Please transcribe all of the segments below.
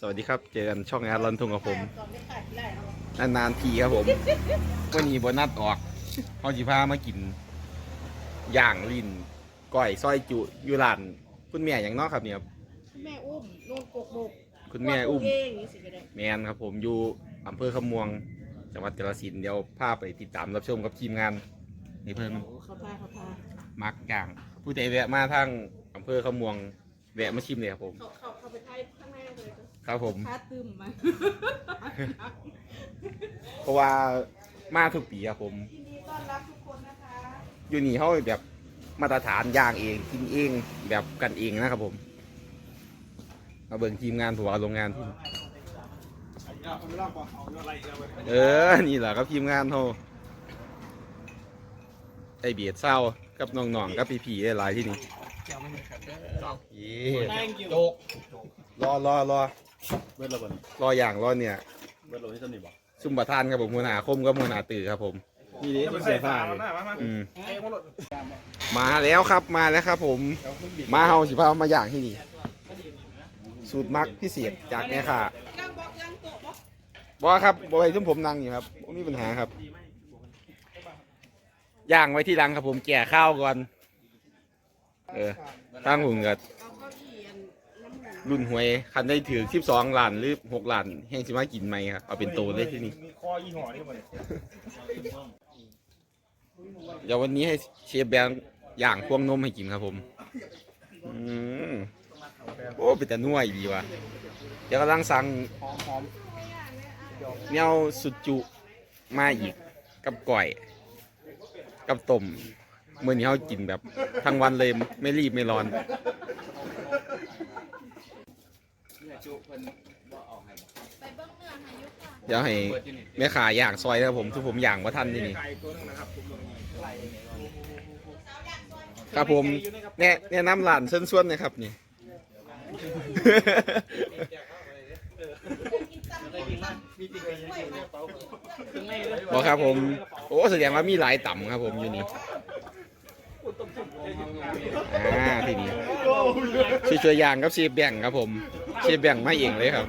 สวัสดีครับ เจอกันช่องงานรันทุงกับผม นานๆทีครับผมวันนี้บนัดออกเขาจิพามากินย่างลินก้อยซอยจุอยู่ร้านคุณแม่อย่างเนอกครับเนี่ยครับแม่อุ้มนุ่นกกบกคุณแม่อุ้มเองนี่สิก็ได้แมนครับผมอยู่อำเภอขมวงจังหวัดกาฬสินธุ์เดี๋ยวพาไปติดตามรับชมกับทีมงานในเพิ่นโอ้เขาพาเขาพามักย่าง ผู้ใดแวะมาทางอำเภอขมวงแวะมาชิมเลยครับผม เขาเขาเขาไปไทยข้างในเลยจ้ะ ครับผมพาตึมมาเพราะว่ามาทุกปีครับผม ยินดีต้อนรับทุกคนนะคะอยู่นี่เขาแบบมาตรฐานย่างเองกินเองแบบกันเองนะครับผมมาเบิ่งทีมงานผัวโรงงานที่เออ นี่แหละครับทีมงานเขาไอเบียดเศร้ากับน้องๆกับพี่ๆหลายๆที่นี่เย้โจกรอรอรอ เบิดระเบิดรออย่างรอเนี่ย เบิดระเบิดที่สนิทบ่ซุ่มประทานครับผมหัวหน้าคมกับหัวหน้าตื่อครับผมนี่ดิเสียผ้าเลยอืมมาแล้วครับมาแล้วครับ ผม มาเฮาสิพามาย่างที่นี่ สูตรมักพิเศษจากแม่ค่ะยังบอกยังโตะบอกบอกว่าครับบอกไว้ที่ผมนั่งอยู่ครับไม่มีปัญหาครับ ย่างไว้ที่รังครับผมแก่ข้าวก่อน เออตั้งหุ่นกับ รุ่นหวยคันได้ถือสิบสองล้านหรือหกล้านแห้งสิมากินไหมครับเอาเป็นโตเลยที่นี่มีคอยี่ห้อนี่บ่เนี่ยเดี๋ยววันนี้ให้เชฟแบงค์ย่างพวงนมให้กินครับผมอืมโอ้เป็นแต่นัวอีดีว่ะเดี๋ยวกำลังสั่งแนวสุดจุมาอีกกับก่อยกับต้มเมื่อนี้เขากินแบบทั้งวันเลยไม่รีบไม่ร้อน เดี๋ยวให้แม่ขาย่างซอยนะครับผมทุกผมย่างว่าท่านที่นี่ ไก่ตัวนึงนะครับครับผม แน่แนะนำร้านเส้นส่วนนะครับนี่บอกครับผม โอ้แสดงว่ามีหลายต่ำครับผมอยู่นี่อ่าที่นี่ช่วยช่วยๆย่างกับเชฟแบ่งครับผม เชฟแบ่งมาเองเลยครับ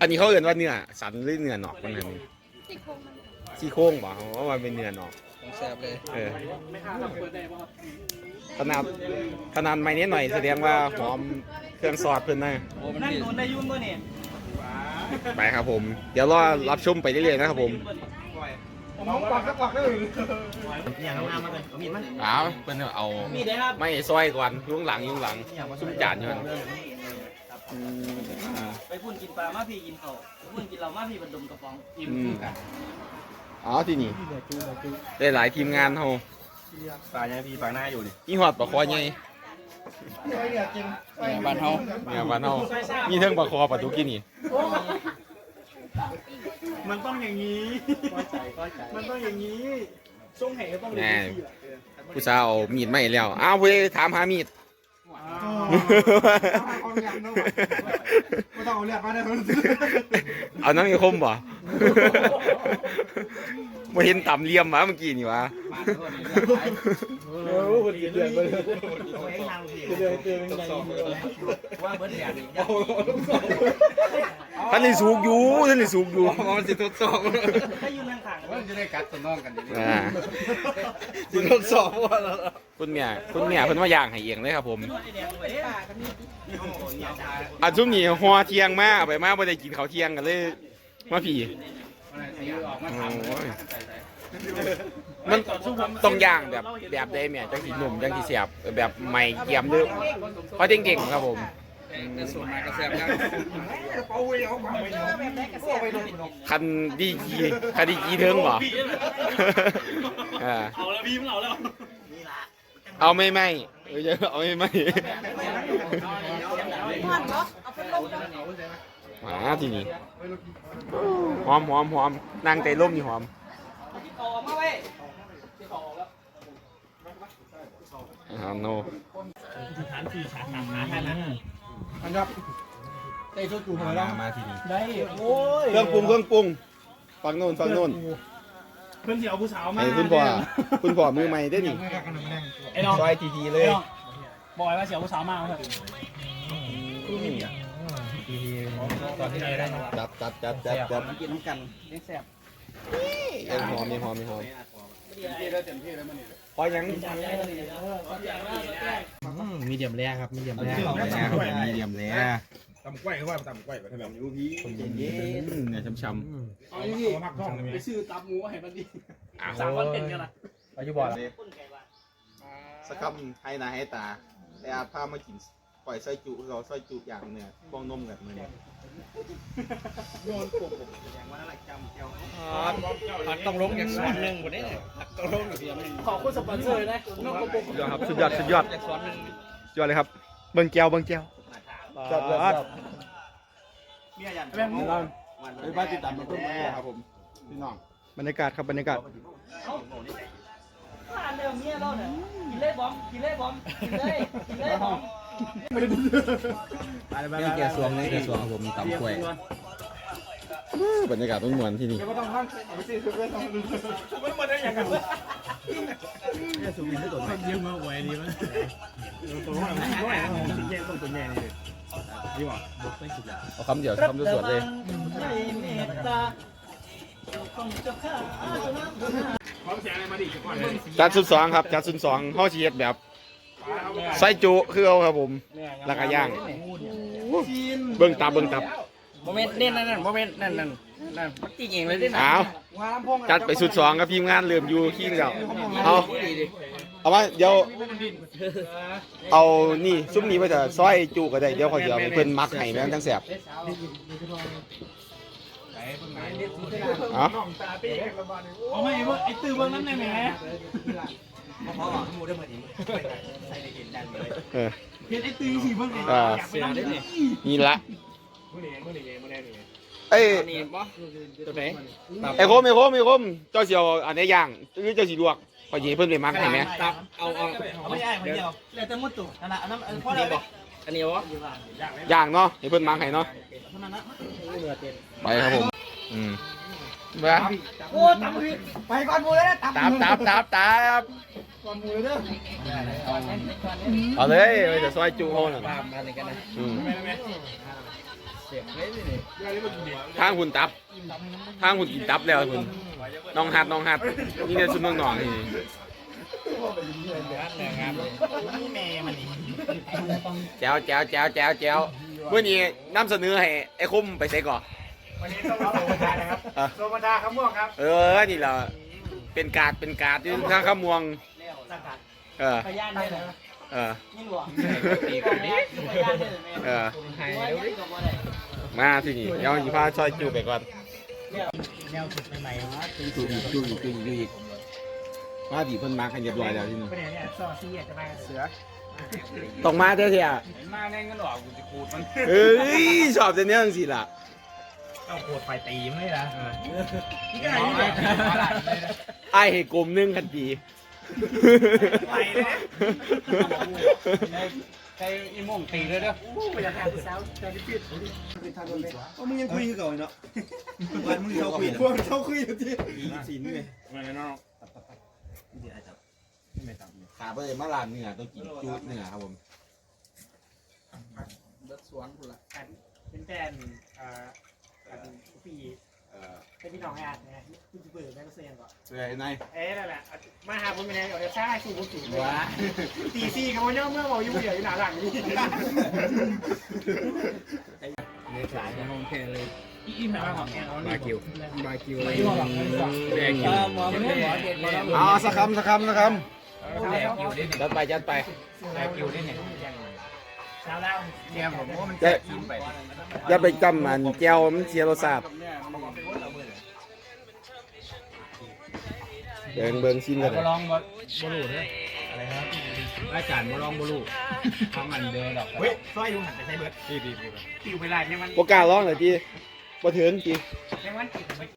อันนี้เขาเอ่นว่าเนื้อสันหรือเนื้อหนอกมันอันนี้ซี่โครงบอกว่ามันเป็นเนื้อหนอกแซ่บเลยเออขนาดขนาดไม่นิดหน่อยแสดงว่าหอมเครื่องซอสเพิ่นนะโอ้มันนั่งผิดโดนได้ยุ่นป่ะเนี่ยไปครับผม เดี๋ยวรอรับชมไปเรื่อยๆนะครับผมผ มน้องกวักก็กวักได้เลยอย่างงามมาเลยมีดมั้ยอ้าวเพิ่นเอามีดได้ครับไม่ซอยก่อนยุงหลังยุงหลังซุ้มจานอยู่นั่นอืมไปพุ่นกินปลามาพี่กินเขาไปพุ่นกินเรามาพี่บรรดมกระป๋องอิ่มอืมอ๋อที่นี่ได้หลายทีมงานเฮาปลายังพี่ปลาหน้าอยู่นี่มีหอดปลาคอใหญ่เนี่ยบ้านเฮาเนี่ยบ้านเฮามีเทิงปลาคอปลาตุกี้นี่ มันต้องอย่างนี้มันต้องอย่างนี้ช่วงแห่ต้องแน่ผู้สาวเอามีดมาให้แล้วอ้าวผู้ใดถามหามีดไม่ต้องเอาเลือดมาได้คนเอาน้ำมีคมบ่มาเห็นต่ำเหลี่ยมมาเมื่อกี้นี่วะโอ้โห เดือดเลยตัวเองนางพี่เดือดเดือดใหญ่ว่าเบิร์ดแดดนี่ท่านได้สูกอยู่ท่านได้สูกอยู่มันสิทดสอบถ้าอยู่นั่งขังมันจะได้กัดตัวน้องกันดีอ่าสิทดสอบว่าแล้วคุณเมียคุณเมียเพิ่นว่าอย่างให้เองเลยครับผมอันซุ่มนี่หัวเที่ยงมาเอาไปมาบ่ได้กินเขาเที่ยงกันเลยมาพี่โอ้ยมั นต้องย่างแบบแบบใดแม่จังสิหนุ่มจังสิแซ่บแบบใหม่เกียมหรือเพราะเก่งๆครับผมแต่ส่วนมากก็แซ่บนะเออแบบได้กระแสไปเลยคันดีกีคันดีกีเทิงบ่อ่าเอาแล้วพี่มึงเอาแล้วเอาไม่ไม่เออจะเอาไม่ไม่หอนเนาะเอาพัดลมกันมาทีนี้หอมหอมหอมนั่งใจร่มนี่หอม ที่ต่อมาเว้ยที่ต่อแล้ว อ่าโนฐานสี่ฐานสามฐานนะอันครับเตะชุดกูหัวแล้วมาทีนี้ได้โอ้ยเครื่องปรุงเครื่องปรุงฟังโน่นฟังโน่นเพื่อนที่เอาผู้สาวมาไอ้คุณพ่อคุณพ่อมือใหม่ได้นี่ไอ้น้องซอยทีทีเลยไอ้น้องบอยว่าเสียวผู้สาวมากเลยตอนที่ไหนได้จับจับจับจับจับกินน้ำกันเลี้ยงแซ่บยังหอมยังหอมยังหอม พอยังมีเดียมแร่ครับมีเดียมแร่มีเดียมแร่ตำกล้วยเขาว่าตำกล้วยแบบนี้พี่เย็นเนื้อช้ำเอาดิมักท้องเลยไปซื้อตับหมูให้มันดิๆสามวันเป็นกันละอายุบอลสักคำให้นาให้ตาแต่อาพามากินปล่อยไส้จุเราไส้จุอย่างเนื้อพวงนมกั บมือเนี่ยต้องลงจากสวนหนึ่งหมดเลยต้องลงจากสวนหนึ่งขอบคุณสปอนเซอร์นะนอกกระปุกยอดครับสุดยอดสุดยอดจากสวนหนึ่งยอดเลยครับ เบิ่งแก้วเบิ่งแก้วจับจับแม่งไอ้บ้านติดตามมาต้นไม้ครับผมพี่น้องบรรยากาศครับบรรยากาศผ่านเดิมเมียเราเนี่ยกินเลยบอมกินเลยบอมกินเลยกินเลยบอม นี่แกสวงนี่แกสวงผมตำกล้วยบรรยากาศต้องมวนที่นี่เยอะมากไว้ดีมั้ยตัวมันตัวมันแย่ตัวแย่นี่เอาคำเดียวคำสวดๆเลยจัดสุดสองครับจัดสุดสองเฮาสิเฮ็ดแบบ ไส้จุคือเอาครับผมแล้วก็ย่างเบิ่งตับเบิ่งตับโมเมนต์นี่นั่นนั่นโมเมนต์นั่นนั่นนั่นจริงเองเลยดิเอาจัดไปสุดสองครับทีมงานเริ่มอยู่ขี้แล้วเอาเอามาเดี๋ยวเอานี่ซุ้มนี้ไปเถอะซอยจุก็ได้เดี๋ยวขอยสิเอาไปเพิ่นมักให้แม่งทั้งแซ่บเอาเอาไม่เบิ่งไอ้ตื้อเบิ่งนั่นได้ไหม เออเห็นไอ้ตื้สิเบิ่งเอออยากไปนั่งนี่นี่ละเอ้ยนี่บ่ตัวไหนไอ้โคมไอ้โคมไอ้โคมเจ้าเสิเอาอันนี้ย่างหรือเจ้าสิลวกขอยสิให้เพิ่นไปมักให้แม่ตับเอาเอาไม่ใช่คนเดียวแล้วแต่มุดตุนั่นน่ะอันนั้นพอะไรบอกอันนี้วะย่างเนาะให้เพิ่นมักให้เนาะไปครับผมอืม ไปโอ้ตำผิดไปก่อนมูเลยนะตำตับตับตับตับก่อนมูเลยเด้อเอาเลยไปแต่ซอยจุโฮน่ะตามมาเลยกันนะอืมเสียบเลยนี่ทางหุ่นตับ ทางหุ่นกินตับแล้วหุ่นน้องฮัดน้องฮัดนี่เนี่ยซุนน้องๆนี่แม่มันนี่แจ๋วแจ๋วแจ๋วแจ๋วแจ๋วเมื่อนี้นำเสนอให้ไอ้คมไปใส่ก่อน วันนี้ต้องรับโซมาดานะครับโซมาดาคำม่วงครับเออนี่แหละเป็นการ์ดเป็นการ์ดอยู่ทางขมวงสังกัดเออพยานได้เลยเออยินหลวงตีก่อนนี้พยานได้เลยแม่เออหายว่าแล้วยัดิงกับว่าอะไรมาที่นี่เดี๋ยวอีพาซอยจูไปก่อนแนวสุดใหม่ๆว่าจูอีกจูอีกจูอีกจูอีกมาดีเพิ่นมากันเรียบร้อยแล้วที่นี่เป็นอย่างนี้ซอซี่จะมาเสือต้องมาเท่ๆอะมาแน่งกันหรอกูจะกูดมันเอ้ยชอบแต่เนี้ยจังสิล่ะ ต้องปวดไฟตีไม่ละไอ้ให้กลมหนึงกันดีใครอีโมงตีเลยเด้อไปจะทานเช้าจะได้ปิดมึงยังคุยกับเขาเนาะวันมึงเขาคุยพวกเขาคุยอยู่ที่สีนี่ขาไปเลยมาลานเนื้อต้องกินจูดเนื้อครับผมรถสวนกูละเป็นแฟนอ่า พี่เป็นพี่น้องอาร์ตนะคุณจะเปิดแม่ก็เซียนก่อนเสื้อไอ้นายเอ๊ะนั่นแหละมาหาผมเป็นไงเดี๋ยวใช่สู้ผมสูงว้าตีซี่เขาเนี่ยเมื่อบอกยู่เดี๋ยวอยู่หนาหลังนี่สายห้องแค่เลยอิ่มหนาของแกเขามาคิวมาคิวไม่รู้หรอกไม่รู้หรอกแดงคิวหมอมันหมอเด็ดหมอเอาสักคำสักคำสักคแดงคิวดิำจัดไปจัดไปแดงคิวดิเนี่ย แล้วเนี่ยผมว่ามันจะกินไปอย่าไปจำมันแก้วมันเสียรสชาติเดินเบิ่งซิมกันบอลองบอลลูด้วยอะไรครับรายการบอลองบอลลูทำมันเดินดอกเฮ้ยสร้อยดูหันไปใช้เบิร์ดดีดีติวไปลายเนี่ยมันบ่กล้าร้องเลยจีบ่ถึงจีเนี่ยมันติด